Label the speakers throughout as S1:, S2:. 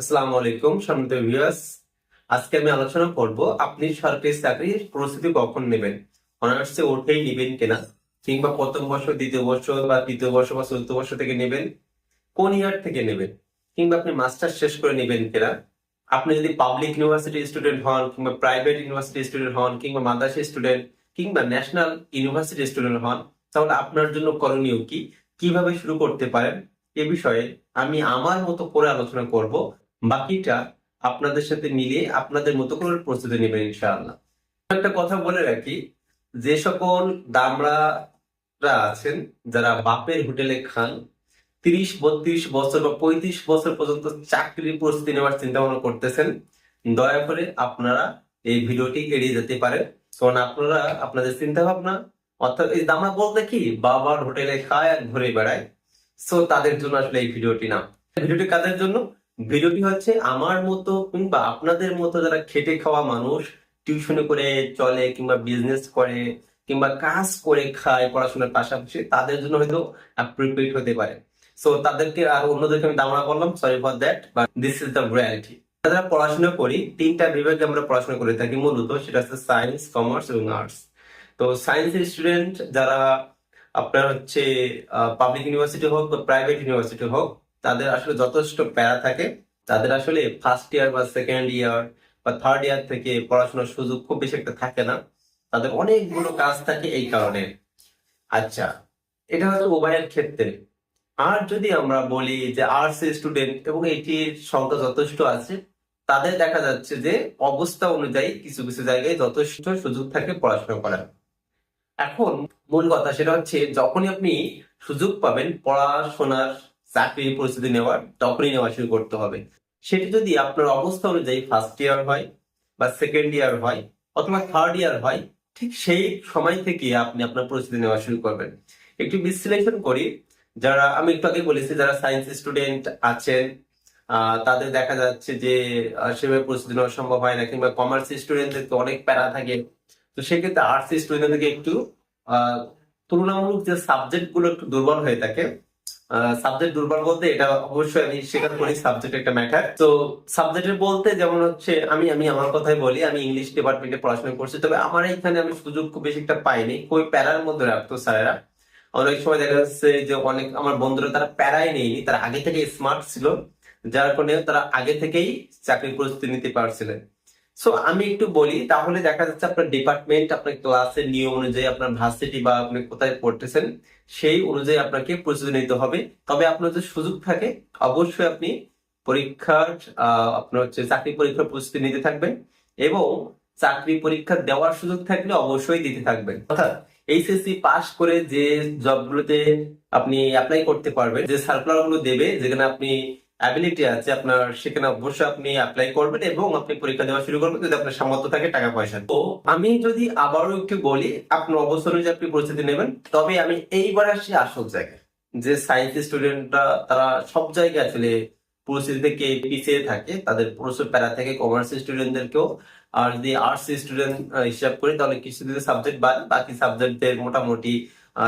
S1: আসসালামু আলাইকুম, সম্মানিত ভিউয়ার্স আজকে আমি আলোচনা করব, আপনি সরকারি চাকরির প্রস্তুতি কখন নেবেন? অনার্সে উঠেই নেবেন কিনা? কিংবা প্রথম বর্ষ, দ্বিতীয় বর্ষ বা তৃতীয় বর্ষ বা চতুর্থ বর্ষ থেকে নেবেন? কোন ইয়ার থেকে নেবেন? কিংবা আপনি মাস্টার শেষ করে নেবেন কিনা? আপনি যদি পাবলিক ইউনিভার্সিটি স্টুডেন্ট হন, কিংবা প্রাইভেট ইউনিভার্সিটি স্টুডেন্ট হন, কিংবা মাদ্রাসা স্টুডেন্ট কিংবা ন্যাশনাল ইউনিভার্সিটি স্টুডেন্ট হন, তাহলে আপনার জন্য করণীয় কি? কীভাবে শুরু করতে পারেন? এ বিষয়ে আমি আমার মতো করে আলোচনা করব। বাকিটা আপনাদের সাথে মিলিয়ে আপনাদের মতো করে প্রস্তুতি নেবেন ইনশাআল্লাহ। একটা কথা বলে রাখি, যে সকল দামড়ারা আছেন, যারা বাপের হোটেলে খান, তিরিশ, বত্রিশ বছর বা পঁয়ত্রিশ বছর পর্যন্ত চাকরির প্রস্তুতি নেওয়ার চিন্তা ভাবনা করতেছেন, দয়া করে আপনারা এই ভিডিওটি এড়িয়ে যেতে পারেন। কারণ আপনারা, আপনাদের চিন্তা ভাবনা অর্থাৎ এই দামড়া বলতে কি? বাবার হোটেলে খায় আর ঘুরে বেড়ায়। সো তাদের জন্য আসলে এই ভিডিওটি না। ভিডিওটি কাদের জন্য? ভিডিওটি হচ্ছে আমার মতো কিংবা আপনাদের মতো যারা খেটে খাওয়া মানুষ, টিউশনে করে চলে কিংবা বিজনেস করে কিংবা কাজ করে খায় পড়াশোনার পাশাপাশি, তাদের জন্য হয়তো অ্যাপ্রোপ্রিয়েট হতে পারে। সো তাদেরকে আর অন্যদেরকে আমি দামড়া করলাম sorry for that but this is the reality যারা পড়াশোনা করি, তিনটা বিভাগে আমরা পড়াশোনা করে থাকি মূলত, সেটা হচ্ছে সায়েন্স কমার্স এবং আর্টস তো সায়েন্সের স্টুডেন্ট যারা আপনার হচ্ছে পাবলিক ইউনিভার্সিটি হোক বা প্রাইভেট ইউনিভার্সিটি হোক তাদের আসলে যথেষ্ট প্যারা থাকে। তাদের আসলে ফার্স্ট ইয়ার বা সেকেন্ড ইয়ার বা থার্ড ইয়ার থেকে পড়াশোনার সুযোগ খুব বেশি একটা থাকে না। তাদের অনেকগুলো কাজ থাকে এই কারণে। আচ্ছা এটা হচ্ছে উভয়ের ক্ষেত্রে। আর যদি আমরা বলি যে আর্টস স্টুডেন্ট এবং এটির সংখ্যা যথেষ্ট আছে, তাদের দেখা যাচ্ছে যে অবস্থা অনুযায়ী কিছু কিছু জায়গায় যথেষ্ট সুযোগ থাকে পড়াশোনা করার। এখন মূল কথা সেটা হচ্ছে, যখনই আপনি সুযোগ পাবেন পড়াশোনার চাকরির পরিস্থিতি নেওয়ার তখনই নেওয়া শুরু করতে হবে। সেটি যদি আপনার অবস্থা অনুযায়ী ফার্স্ট ইয়ার হয় বা সেকেন্ড ইয়ার হয় অথবা থার্ড ইয়ার হয়, ঠিক সেই সময় থেকে আপনি আপনার পরিস্থিতি নেওয়া শুরু করবেন। একটু বিশ্লেষণ করি। যারা, আমি একটু আগে বলেছি, যারা সায়েন্স স্টুডেন্ট আছেন তাদের দেখা যাচ্ছে যে সেভাবে প্রস্তুতি নেওয়া সম্ভব হয় না, কিংবা কমার্স স্টুডেন্টদের তো অনেক প্যারা থাকে। তো সেক্ষেত্রে আর্টস স্টুডেন্টদেরকে একটু তুলনামূলক যে সাবজেক্টগুলো একটু দুর্বল হয়ে থাকে সাবজেক্ট দুর্বল বলতে এটা অবশ্যই আমি স্বীকার করি সাবজেক্ট একটা ম্যাটার তো সাবজেক্টের বলতে যেমন হচ্ছে, আমি আমি আমার কথাই বলি, আমি ইংলিশ ডিপার্টমেন্টে পড়াশোনা করছি, তবে আমার এখানে আমি সুযোগ খুব বেশি একটা পাইনি, খুবই প্যারার মধ্যে রাখতো স্যারেরা। অনেক সময় দেখা যাচ্ছে যে অনেক, আমার বন্ধুরা তারা প্যারাই নেয়নি, তারা আগে থেকে স্মার্ট ছিল, যার কারণে তারা আগে থেকেই চাকরির প্রস্তুতি নিতে পারছিলেন। সো আমি একটু বলি, তাহলে দেখা যাচ্ছে আপনার ডিপার্টমেন্ট আপনার ক্লাসের নিয়ম অনুযায়ী আপনার ভার্সিটি বা আপনি কোথায় পড়তেছেন, সেই অনুযায়ী আপনাকে প্রস্তুতি নিতে হবে। তবে আপনার যদি সুযোগ থাকে, অবশ্যই আপনি পরীক্ষার আপনার হচ্ছে চাকরি পরীক্ষার প্রস্তুতি নিতে থাকবেন এবং চাকরি পরীক্ষা দেওয়ার সুযোগ থাকলে অবশ্যই দিতে থাকবেন। অর্থাৎ এইচএসসি পাস করে যে জবগুলোতে আপনি অ্যাপ্লাই করতে পারবেন, যে সার্কুলারগুলো দেবে, যেখানে আপনি অ্যাবিলিটি আছে আপনার সেখানে অবশ্যই আপনি অ্যাপ্লাই করবেন এবং আপনি পরীক্ষা দেওয়া শুরু করবেন যদি আপনার সামর্থ্য থাকে টাকা পয়সা। তো আমি যদি আবারও একটু বলি, আপনার অবস্থা অনুযায়ী আপনি প্রস্তুতি নেবেন, তবে আমি এইবার আসছি আসল জায়গায়। যে সায়েন্স স্টুডেন্টরা তারা সব জায়গায় আসলে পরিস্থিতি থেকে পিছিয়ে থাকে, তাদের প্রচুর প্যারা থাকে কমার্স স্টুডেন্টদেরকেও আর যদি আর্টস স্টুডেন্ট হিসাব করি, তাহলে কিছু সাবজেক্ট বাদ, বাকি সাবজেক্টদের মোটামুটি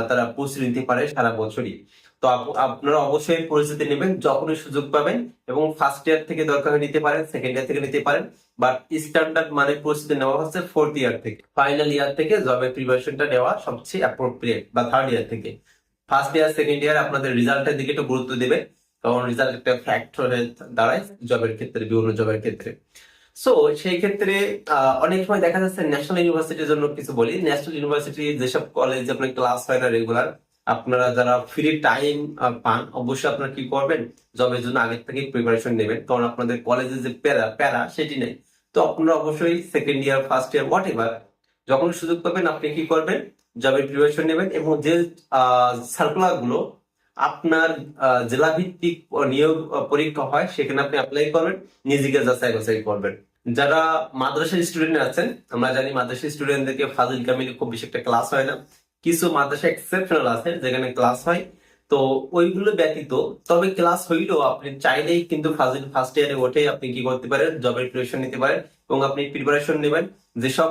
S1: তারা প্রস্তুতি নিতে পারে সারা বছরই। তো আপ- আপনারা অবশ্যই পরিস্থিতি নেবেন, যখনই সুযোগ পাবেন এবং ফার্স্ট ইয়ার থেকে দরকার নিতে পারেন সেকেন্ড ইয়ার থেকে নিতে পারেন বাট স্ট্যান্ডার্ড মানে প্রস্তুতি নেওয়া হচ্ছে ফোর্থ ইয়ার থেকে। ফাইনাল ইয়ার থেকে জবের প্রিপারেশনটা নেওয়া সবচেয়ে অ্যাপ্রোপ্রিয়েট বা থার্ড ইয়ার থেকে। ফার্স্ট ইয়ার সেকেন্ড ইয়ার আপনাদের রেজাল্টের দিকে একটু গুরুত্ব দেবে, কারণ রেজাল্ট একটা ফ্যাক্টর দাঁড়ায় জবের ক্ষেত্রে, বিভিন্ন জবের ক্ষেত্রে। সো সেই ক্ষেত্রে অনেক সময় দেখা যাচ্ছে ন্যাশনাল ইউনিভার্সিটির জন্য কিছু বলি। ন্যাশনাল ইউনিভার্সিটি যেসব কলেজ আপনার ক্লাস হয় না রেগুলার আপনারা যারা ফ্রি টাইম পান, অবশ্যই আপনারা কি করবেন? জবের জন্য আগে থেকে প্রিপারেশন নেবেন। কারণ আপনাদের কলেজে যে প্যারা প্যারা, সেটি নেই। তো আপনারা অবশ্যই second year first year whatever যখন সুযোগ পাবেন আপনি কি করবেন? জবের প্রিপারেশন নেবেন এবং যে সার্কুলারগুলো আপনার জেলা ভিত্তিক নিয়োগ পরীক্ষা হয়, সেখানে আপনি অ্যাপ্লাই করবেন, নিজেকে যাচাই বাছাই করবেন। যারা মাদ্রাসার স্টুডেন্ট আছেন, আমরা জানি মাদ্রাসা স্টুডেন্টদেরকে ফাজিল কামিলে খুব বেশি একটা ক্লাস হয় না। কিছু মাদ্রাসা এক্সেপশনাল আছে যেখানে ক্লাস হয়। তো ওইগুলো ব্যতীত, তবে ক্লাস হইলেও আপনি চাইলেই কিন্তু ফার্স্ট ইয়ারে ওঠে, আপনি কি করতে পারেন? জবের প্রিপারেশন নিতে পারেন এবং আপনি প্রিপারেশন নেবেন। যেসব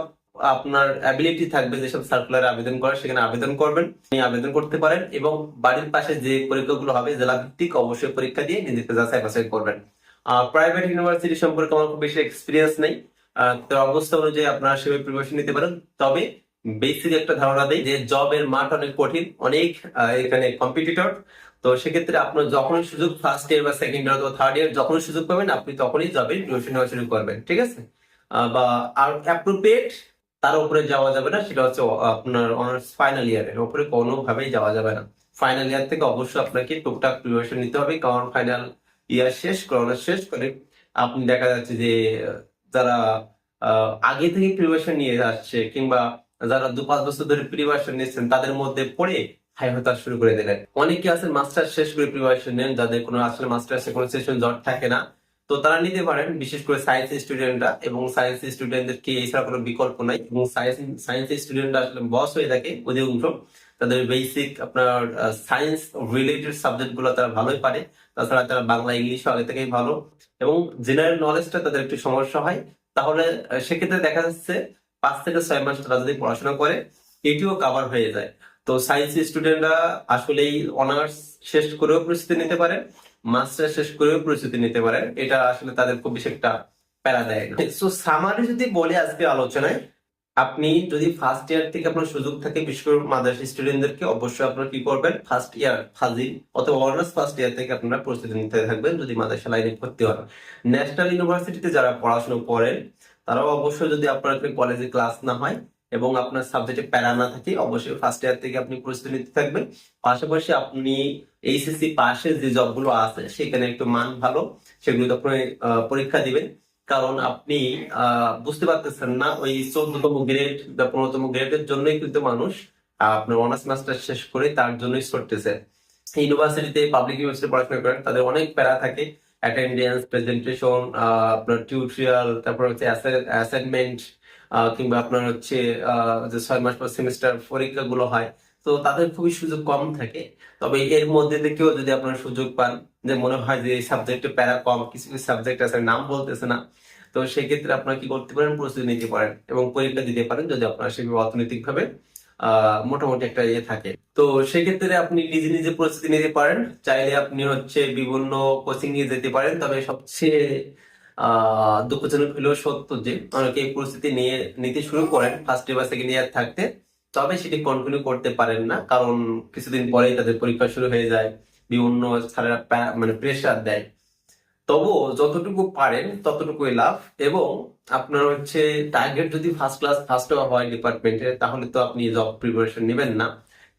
S1: আপনার অ্যাবিলিটি থাকবে, যেসব সার্কুলারে আবেদন করার, সেখানে আবেদন করবেন, আপনি আবেদন করতে পারেন এবং বাড়ির পাশে যে পরীক্ষাগুলো হবে, জেলা ভিত্তিক অবশ্যই পরীক্ষা দিয়ে নিজেকে যাচাই বাছাই করবেন। প্রাইভেট ইউনিভার্সিটি সম্পর্কে আমার খুব বেশি এক্সপিরিয়েন্স নেই। তো অবস্থা অনুযায়ী আপনারা সেভাবে প্রিপারেশন নিতে পারেন। তবে বেসিক একটা ধারণা দেয় যে জবের মাঠ অনেক কঠিন, অনেক এখানে কম্পিটিটর তো সেক্ষেত্রে আপনার যখনই সুযোগ ফার্স্ট ইয়ার বা সেকেন্ড ইয়ার অথবা থার্ড ইয়ার যখনই সুযোগ পাবেন, আপনি তখনই জবের প্রিপারেশন নেওয়া শুরু করবেন, ঠিক আছে? বা আর অ্যাপ্রোপ্রিয়েট তার উপরে যাওয়া যাবে না, সেটা হচ্ছে আপনার অনার্স ফাইনাল ইয়ারের উপরে কোনোভাবেই যাওয়া যাবে না। ফাইনাল ইয়ার থেকে অবশ্যই আপনাকে টুকটাক প্রিপারেশন নিতে হবে, কারণ ফাইনাল ইয়ার শেষ করোনা শেষ করে আপনি দেখা যাচ্ছে যে, যারা আগে থেকে প্রিপারেশন নিয়ে আসছে কিংবা যারা দু পাঁচ বছর ধরে প্রিপারেশন নিচ্ছেন তাদের মধ্যে পড়ে হাই হতাশ শুরু করে দিলেন। অনেকে আছেন মাস্টার শেষ করে প্রিপারেশন নেন, যাদের কোনো আসলে মাস্টার্সে কোনো সেশন জট থাকে না। তো তারা নিতে পারেন, বিশেষ করে সায়েন্স স্টুডেন্টরা এবং সায়েন্স স্টুডেন্টদেরকে এছাড়া কোনো বিকল্প নাই এবং সায়েন্স সায়েন্স স্টুডেন্টরা আসলে বস হয়ে থাকে অধিকাংশ। তাদের বেসিক আপনার সায়েন্স রিলেটেড সাবজেক্টগুলো তারা ভালোই পারে। তাছাড়া তারা বাংলা ইংলিশ আগে থেকেই ভালো। এবং জেনারেল নলেজটা তাদের একটু সমস্যা হয়। তাহলে সেক্ষেত্রে দেখা যাচ্ছে পাঁচ থেকে ছয় মাস তারা যদি পড়াশোনা করে, এটিও কাভার হয়ে যায়। তো সায়েন্স স্টুডেন্টরা আসলেই অনার্স শেষ করেও প্রস্তুতি নিতে পারে মাস্টার শেষ করেও প্রস্তুতি নিতে পারেন। এটা আসলে তাদের খুব বেশি একটা প্যারা দেয় না। সো সামারি যদি বলে আজকে আলোচনায়, আপনি যদি ফার্স্ট ইয়ার থেকে আপনার সুযোগ থাকে করে মাদ্রাসা স্টুডেন্টদেরকে অবশ্যই আপনারা কি করবেন? ফার্স্ট ইয়ার ফাজিল অথবা অনার্স ফার্স্ট ইয়ার থেকে আপনারা প্রস্তুতি নিতে থাকবেন যদি মাদ্রাসা লাইনে ভর্তি হন। ন্যাশনাল ইউনিভার্সিটিতে যারা পড়াশোনা করেন তারাও অবশ্যই যদি আপনার কলেজে ক্লাস না হয় এবং আপনার সাবজেক্টে প্যারা না থাকে, অবশ্যই ফার্স্ট ইয়ার থেকে আপনি প্রস্তুতি নিতে থাকবেন। পাশাপাশি আপনি এইচএসসি পাশে যে জবগুলো আছে, সেখানে একটু মান ভালো, সেগুলো আপনি পরীক্ষা দিবেন। কারণ আপনি বুঝতে পারতেছেন না, ওই চোদ্দতম গ্রেড বা পনেরোতম গ্রেডের জন্যই কিন্তু মানুষ আপনার অনার্স মাস্টার শেষ করে তার জন্যই করতেছে ইউনিভার্সিটিতে পাবলিক ইউনিভার্সিটি পড়াশোনা করেন, তাদের অনেক প্যারা থাকে। অ্যাটেন্ডেন্স প্রেজেন্টেশন আপনার টিউটোরিয়াল তারপর হচ্ছে অ্যাসাইনমেন্ট কিংবা আপনার হচ্ছে যে ছয় মাস পর সেমিস্টার পরীক্ষাগুলো হয়। তো তাদের খুবই সুযোগ কম থাকে। তবে এর মধ্যে থেকেও যদি আপনার সুযোগ পান, যে মনে হয় যে এই সাবজেক্টে প্যারা কম, কিছু কিছু সাবজেক্ট আছে, নাম বলতেছে না, তো সেক্ষেত্রে আপনারা কি করতে পারেন? প্রস্তুতি নিতে পারেন এবং পরীক্ষা দিতে পারেন, যদি আপনার সেভাবে অর্থনৈতিক ভাবে আহ মোটামুটি একটা ইয়ে থাকে। তো সেক্ষেত্রে আপনি নিজে নিজে প্রস্তুতি নিতে পারেন। চাইলে আপনি হচ্ছে বিভিন্ন কোচিং নিয়ে যেতে পারেন। তবে সবচেয়ে দুঃখজনক হলেও সত্য যে অনেকে এই পরিস্থিতি নিয়ে নিতে শুরু করেন ফার্স্ট ইয়ার সেকেন্ড ইয়ার থাকতে। তবে সেটি কন্টিনিউ করতে পারেন না। কারণ কিছুদিন পরেই তাদের পরীক্ষা শুরু হয়ে যায়। বিভিন্ন স্যারেরা মানে প্রেশার দেয়। তবুও যতটুকু পারেন, ততটুকুই লাভ। এবং আপনার হচ্ছে টার্গেট যদি ফার্স্ট ক্লাস ফার্স্ট হয় ডিপার্টমেন্টে তাহলে তো আপনি জব প্রিপারেশন নেবেন না।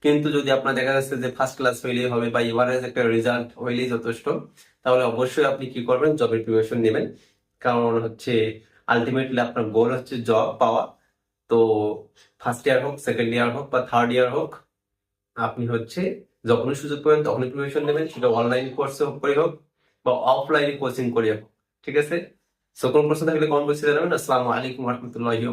S1: কিন্তু যদি আপনার দেখা যাচ্ছে যে ফার্স্ট ক্লাস হইলেই হবে বা এভারেজ একটা রেজাল্ট হইলেই যথেষ্ট, তাহলে অবশ্যই আপনি কি করবেন? জবের প্রিপারেশন নেবেন। কারণ হচ্ছে আলটিমেটলি আপনার গোল হচ্ছে জব পাওয়া। তো ফার্স্ট ইয়ার হোক সেকেন্ড ইয়ার হোক বা থার্ড ইয়ার হোক, আপনি হচ্ছে যখনই সুযোগ পাবেন তখনই প্রিপারেশন নেবেন। সেটা অনলাইন কোর্সে করে হোক বা অফলাইনে কোচিং করে হোক। ঠিক আছে? সো কোন প্রশ্ন থাকলে কমেন্ট বক্সে জানাবেন। আসসালামু আলাইকুম রহমতুল্লাহি